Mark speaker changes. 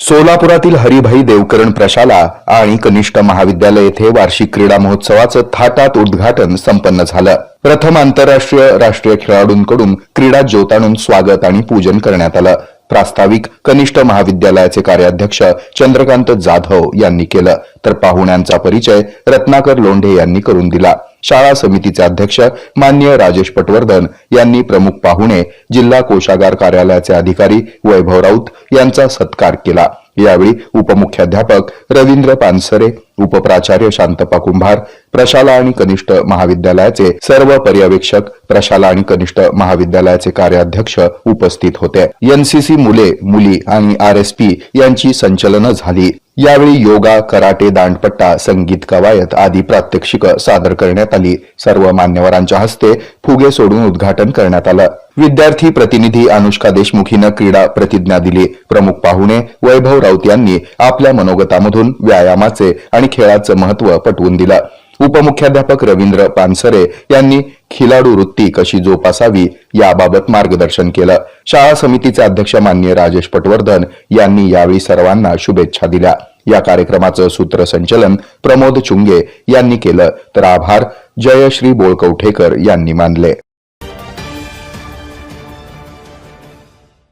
Speaker 1: सोलापुरातील हरिभाई देवकरण प्रशाला आणि कनिष्ठ महाविद्यालय येथे वार्षिक क्रीडा महोत्सवाचं थाटात उद्घाटन संपन्न झालं. प्रथम आंतरराष्ट्रीय राष्ट्रीय खेळाडूंकडून क्रीडा ज्योताणून स्वागत आणि पूजन करण्यात आलं. प्रास्ताविक कनिष्ठ महाविद्यालयाचे कार्याध्यक्ष चंद्रकांत जाधव यांनी केलं. तर पाहुण्यांचा परिचय रत्नाकर लोंढे यांनी करून दिला. शाळा समितीचे अध्यक्ष मान्य राजेश पटवर्धन यांनी प्रमुख पाहुणे जिल्हा कोषागार कार्यालयाचे अधिकारी वैभव राऊत यांचा सत्कार केला. यावेळी उपमुख्याध्यापक रवींद्र पानसरे उपप्राचार्य शांतपा कुंभार प्रशाला आणि कनिष्ठ महाविद्यालयाचे सर्व पर्यवेक्षक प्रशाला आणि कनिष्ठ महाविद्यालयाचे कार्याध्यक्ष उपस्थित होते. एनसीसी मुले मुली आणि आरएसपी यांची संचलनं झाली. यावेळी योगा कराटे दांडपट्टा संगीत कवायत आदी प्रात्यक्षिक सादर करण्यात आली. सर्व मान्यवरांच्या हस्ते फुगे सोडून उद्घाटन करण्यात आलं. विद्यार्थी प्रतिनिधी अनुष्का देशमुख हिनं क्रीडा प्रतिज्ञा दिली. प्रमुख पाहुणे वैभव राऊत यांनी आपल्या मनोगतामधून व्यायामाचे आणि खेळाचं महत्त्व पटवून दिलं. उपमुख्याध्यापक रवींद्र पानसरे यांनी खिलाडू वृत्ती कशी जोपासावी याबाबत मार्गदर्शन केलं. शाळा समितीचे अध्यक्ष मान्य राजेश पटवर्धन यांनी यावेळी सर्वांना शुभेच्छा दिल्या. या कार्यक्रमाचं सूत्रसंचलन प्रमोद चुंगे यांनी केलं. तर आभार. जयश्री बोळकवठेकर यांनी मानले.